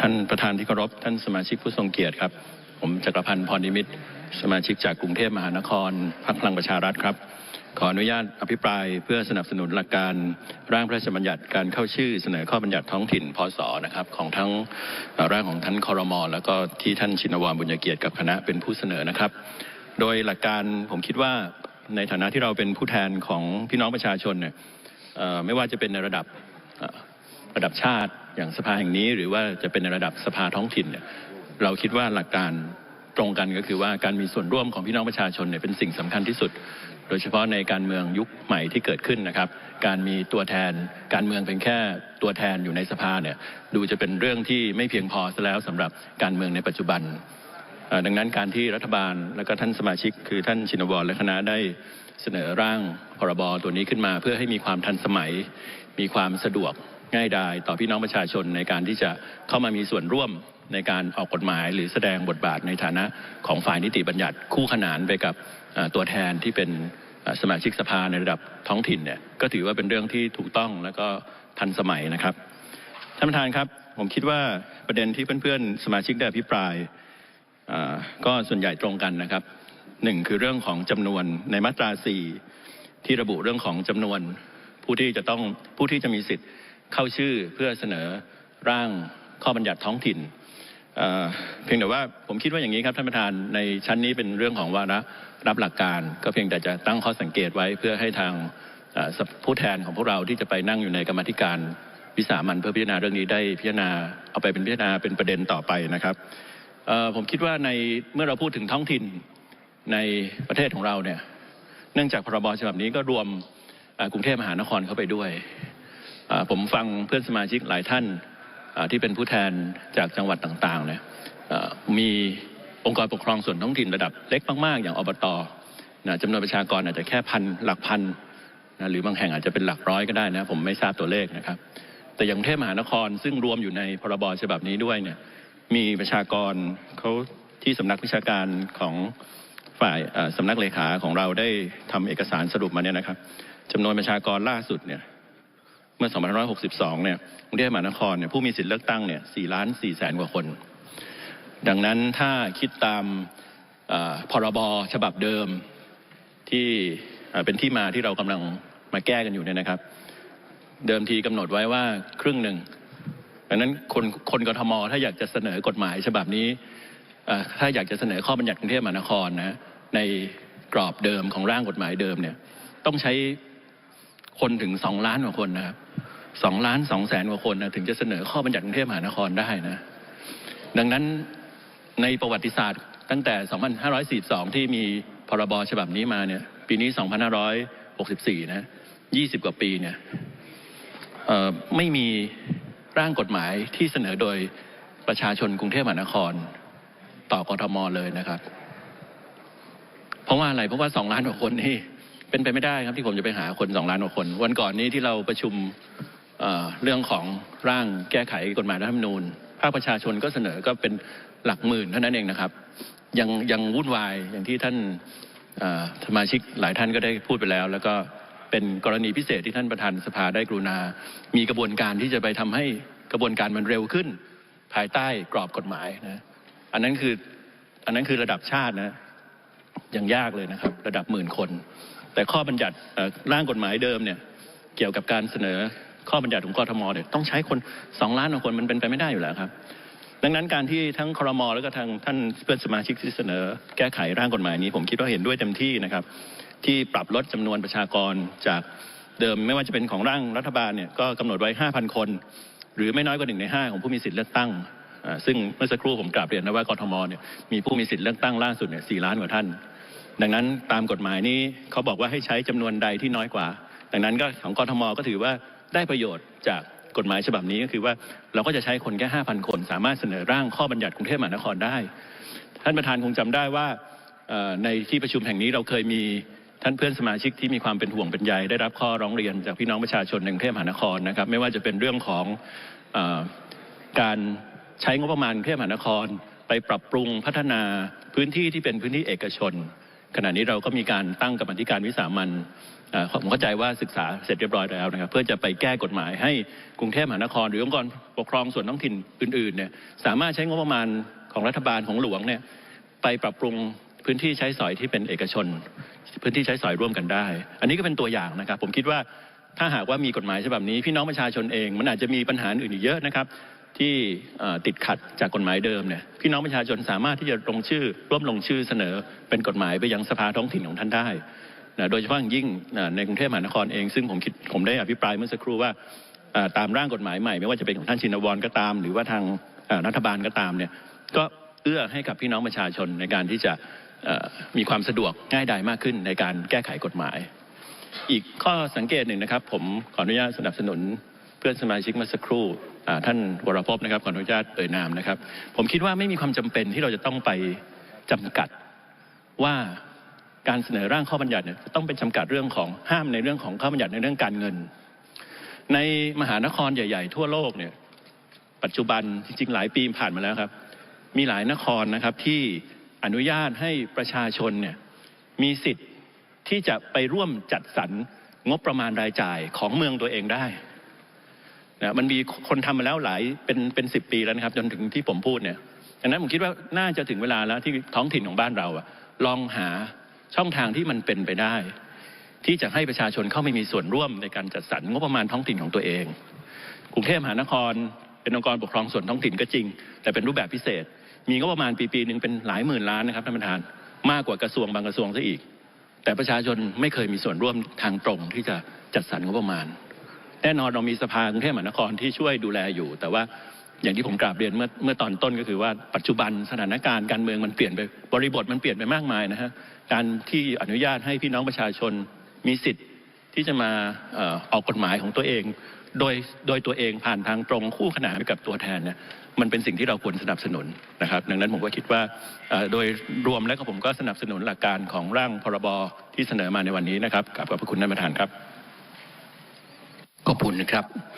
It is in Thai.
ท่านประธานที่เคารพท่านสมาชิกผู้ทรงเกียรติครับ ผมจักรพันธ์พรนิมิตรสมาชิกจากกรุงเทพมหานครพรรคพลังประชารัฐครับ ขออนุญาตอภิปรายเพื่อสนับสนุนหลักการร่างพระราชบัญญัติการเข้าชื่อเสนอข้อบัญญัติท้องถิ่นพศนะครับของทั้งร่างของท่านคอรมอแล้วก็ที่ท่านชินวรบุญเกียรติกับคณะเป็นผู้เสนอนะครับ โดยหลักการผมคิดว่าในฐานะที่เราเป็นผู้แทนของพี่น้องประชาชนเนี่ยไม่ว่าจะเป็นในระดับระดับชาติ อย่างสภาแห่งนี้หรือว่าจะเป็นในระดับสภาท้องถิ่นเนี่ยเราคิดว่าหลักการตรงกันก็คือว่าการมีส่วนร่วมของพี่น้องประชาชนเนี่ยเป็นสิ่งสำคัญที่สุด โดยเฉพาะในการเมืองยุคใหม่ที่เกิดขึ้นนะครับ การมีตัวแทน การเมืองเป็นแค่ตัวแทนอยู่ในสภาเนี่ยดูจะเป็นเรื่องที่ไม่เพียงพอซะแล้วสำหรับการเมืองในปัจจุบัน ดังนั้นการที่รัฐบาลและก็ท่านสมาชิก คือท่านชินวรและคณะได้เสนอร่างพรบตัวนี้ขึ้นมา เพื่อให้มีความทันสมัย มีความสะดวก ง่ายดายต่อพี่น้องประชาชนในการที่จะเข้ามามีส่วนร่วมในการออกกฎหมายหรือแสดงบทบาทในฐานะของฝ่ายนิติบัญญัติคู่ขนานไปกับตัวแทนที่เป็นสมาชิกสภาในระดับท้องถิ่นเนี่ยก็ถือว่าเป็นเรื่องที่ถูกต้องแล้วก็ทันสมัยนะครับท่านประธานครับผมคิดว่าประเด็นที่เพื่อนๆสมาชิกได้อภิปรายก็ส่วนใหญ่ตรงกันนะครับหนึ่งคือเรื่องของจำนวนในมาตราสี่ที่ระบุเรื่องของจำนวนผู้ที่จะต้องผู้ที่จะมีสิทธิ์ เข้าชื่อเพื่อเสนอร่างข้อบัญญัติท้องถิ่นเพียงแต่ว่าผมคิดว่าอย่างนี้ครับท่านประธานในชั้นนี้เป็นเรื่องของวาระรับหลักการ ก็เพียงแต่จะตั้งข้อสังเกตไว้เพื่อให้ทางผู้แทนของพวกเราที่จะไปนั่งอยู่ในกรรมธิการวิสามันเพื่อพิจารณาเรื่องนี้ได้พิจารณาเอาไปเป็นพิจารณาเป็นประเด็นต่อไปนะครับผมคิดว่าในเมื่อเราพูดถึงท้องถิ่นในประเทศของเราเนี่ยเนื่องจากพรบฉบับนี้ก็รวมกรุงเทพมหานครเข้าไปด้วย ผมฟังเพื่อนสมาชิกหลายท่านที่เป็นผู้แทนจากจังหวัดต่างๆเนี่ยมีองค์กรปกครองส่วนท้องถิ่นระดับเล็กมากๆ อย่างอบตนะจำนวนประชากรอาจจะแค่พันหลักพันนะหรือบางแห่งอาจจะเป็นหลักร้อยก็ได้นะผมไม่ทราบตัวเลขนะครับ แต่อย่างกรุงเทพมหานครซึ่งรวมอยู่ในพรบฉบับนี้ด้วยเนี่ยมีประชากรเขาที่สำนักวิชาการของฝ่ายสำนักเลขาของเราได้ทำเอกสารสรุปมาเนี่ยนะครับจำนวนประชากรล่าสุดเนี่ย เมื่อ2562เนี่ยกรุงเทพมหานครเนี่ยผู้มีสิทธิเลือกตั้งเนี่ย4ล้าน4แสนกว่าคนดังนั้นถ้าคิดตามพรบฉบับเดิมที่เป็นที่มาที่เรากำลังมาแก้กันอยู่เนี่ยนะครับ เดิมทีกำหนดไว้ว่าครึ่งหนึ่งดังนั้นคนคนกทมถ้าอยากจะเสนอกฎหมายฉบับนี้ถ้าอยากจะเสนอข้อบัญญัติกรุงเทพมหานครนะในกรอบเดิมของร่างกฎหมายเดิมเนี่ยต้องใช้คนถึงสองล้านกว่าคนนะครับ สองล้านสองแสนกว่าคนนะถึงจะเสนอข้อบัญญัติกรุงเทพมหานครได้นะดังนั้นในประวัติศาสตร์ตั้งแต่ 2542 ที่มีพรบฉบับนี้มาเนี่ยปีนี้ 2564 นะ 20 กว่าปีเนี่ยไม่มีร่างกฎหมายที่เสนอโดยประชาชนกรุงเทพมหานคร ต่อกทมเลยนะครับ เพราะว่าอะไรเพราะว่าสองล้านกว่าคนนี่เป็นไปไม่ได้ครับที่ผมจะไปหาคนสองล้านกว่าคน วันก่อนนี้ที่เราประชุม เรื่องของร่างแก้ไขกฎหมายรัฐธรรมนูญภาคประชาชนก็เสนอก็เป็นหลักหมื่นเท่านั้นเองนะครับ ยังยังวุ่นวายอย่างที่ท่านสมาชิกหลายท่านก็ได้พูดไปแล้ว แล้วก็เป็นกรณีพิเศษที่ท่านประธานสภาได้กรุณา มีกระบวนการที่จะไปทำให้กระบวนการมันเร็วขึ้น ภายใต้กรอบกฎหมายนะอันนั้นคืออันนั้นคือระดับชาตินะยังยากเลยนะครับ ระดับหมื่นคน แต่ข้อบัญญัติร่างกฎหมายเดิมเนี่ยเกี่ยวกับการเสนอ ข้อบัญญัติของกทมเนี่ยต้องใช้คนสองล้านคนมันเป็นไปไม่ได้อยู่แล้วครับ ดังนั้นการที่ทั้งครมแล้วก็ทางท่านเพื่อนสมาชิกที่เสนอ แก้ไขร่างกฎหมายนี้ ผมคิดว่าเห็นด้วยเต็มที่นะครับ ที่ปรับลดจำนวนประชากรจากเดิมไม่ว่าจะเป็นของร่างรัฐบาลเนี่ยก็กำหนดไว้ 5,000 คน หรือไม่น้อยกว่าหนึ่งในห้าของผู้มีสิทธิ์เลือกตั้งอ่าซึ่งเมื่อสักครู่ผมกราบเรียนนะว่ากทมเนี่ยมีผู้มีสิทธิ์เลือกตั้งล่าสุดเนี่ยสี่ล้านกว่าท่าน ดังนั้นตามกฎหมายนี้เขาบอกว่าให้ใช้จำนวนใดที่น้อยกว่า ดังนั้นก็ของกทมก็ถือว่า ได้ประโยชน์จากกฎหมายฉบับนี้ก็คือว่าเราก็จะใช้คนแค่5,000 คน สามารถเสนอร่างข้อบัญญัติกรุงเทพมหานครได้ ท่านประธานคงจำได้ว่าในที่ประชุมแห่งนี้เราเคยมีท่านเพื่อนสมาชิกที่มีความเป็นห่วงเป็นใยได้รับข้อร้องเรียนจากพี่น้องประชาชนในกรุงเทพมหานครนะครับ ไม่ว่าจะเป็นเรื่องของอการใช้งบประมาณกรุงเทพมหานคร ไปปรับปรุงพัฒนาพื้นที่ที่เป็นพื้นที่เอกชน ขณะนี้เราก็มีการตั้งกรรมธิการวิสามันผมเข้าใจว่าศึกษาเสร็จเรียบร้อยแล้วนะครับ เพื่อจะไปแก้กฎหมายให้กรุงเทพมหานคร หรือองค์กรปกครองส่วนท้องถิ่นอื่นๆเนี่ยสามารถใช้งบประมาณของรัฐบาลของหลวงเนี่ยไปปรับปรุงพื้นที่ใช้สอยที่เป็นเอกชน พื้นที่ใช้สอยร่วมกันได้ อันนี้ก็เป็นตัวอย่างนะครับ ผมคิดว่าถ้าหากว่ามีกฎหมายฉบับนี้ พี่น้องประชาชนเอง มันอาจจะมีปัญหาอื่นอีกเยอะนะครับ ที่ติดขัดจากกฎหมายเดิมเนี่ยพี่น้องประชาชนสามารถที่จะลงชื่อร่วมลงชื่อเสนอเป็นกฎหมายไปยังสภาท้องถิ่นของท่านได้นะโดยเฉพาะอย่างยิ่งในกรุงเทพมหานครเอง ซึ่งผมคิดผมได้อภิปรายเมื่อสักครู่ว่าตามร่างกฎหมายใหม่ไม่ว่าจะเป็นของท่านชินวรก็ตาม หรือว่าทางรัฐบาลก็ตามเนี่ยก็เอื้อให้กับพี่น้องประชาชนในการที่จะมีความสะดวกง่ายดายมากขึ้นในการแก้ไขกฎหมาย อีกข้อสังเกตหนึ่งนะครับ ผมขออนุญาตสนับสนุนเพื่อนสมาชิกเมื่อสักครู่ ท่านวรพจน์นะครับขออนุญาตเอ่ยนามนะครับ ผมคิดว่าไม่มีความจำเป็นที่เราจะต้องไปจำกัดว่าการเสนอร่างข้อบัญญัติเนี่ยจะต้องเป็นจำกัดเรื่องของห้ามในเรื่องของข้อบัญญัติในเรื่องการเงิน ในมหานครใหญ่ ๆ ทั่วโลกเนี่ยปัจจุบันจริงๆหลายปีผ่านมาแล้วครับ มีหลายนครนะครับที่อนุญาตให้ประชาชนเนี่ยมีสิทธิ์ที่จะไปร่วมจัดสรรงบประมาณรายจ่ายของเมืองตัวเองได้ มันมีคนทำมาแล้วหลายเป็นเป็นสิบปีแล้วนะครับจนถึงที่ผมพูดเนี่ยดังนั้นผมคิดว่าน่าจะถึงเวลาแล้วที่ท้องถิ่นของบ้านเราอะลองหาช่องทางที่มันเป็นไปได้ ที่จะให้ประชาชนเข้าไม่มีส่วนร่วมในการจัดสรรงบประมาณท้องถิ่นของตัวเองกรุงเทพมหานครเป็นองค์กรปกครองส่วนท้องถิ่นก็จริง แต่เป็นรูปแบบพิเศษ มีงบประมาณปีปีๆหนึ่งเป็นหลายหมื่นล้านนะครับท่านประธานมากกว่ากระทรวงบางกระทรวงซะอีก แต่ประชาชนไม่เคยมีส่วนร่วมทางตรงที่จะจัดสรรงบประมาณ แน่นอนเรามีสภากรุงเทพมหานครที่ช่วยดูแลอยู่ แต่ว่าอย่างที่ผมกราบเรียนเมื่อเมื่อตอนต้นก็คือว่าปัจจุบันสถานการณ์การเมืองมันเปลี่ยนไปบริบทมันเปลี่ยนไปมากมายนะฮะการที่อนุญาตให้พี่น้องประชาชนมีสิทธิ์ที่จะมาออกกฎหมายของตัวเอง โดยโดยตัวเองผ่านทางตรงคู่ขนานไปกับตัวแทนเนี่ยมันเป็นสิ่งที่เราควรสนับสนุนนะครับ ดังนั้นผมก็คิดว่าโดยรวมแล้วก็ผมก็สนับสนุนหลักการของร่างพรบที่เสนอมาในวันนี้นะครับกับขอบพระคุณท่านประธานครับ อบคุณนะครับ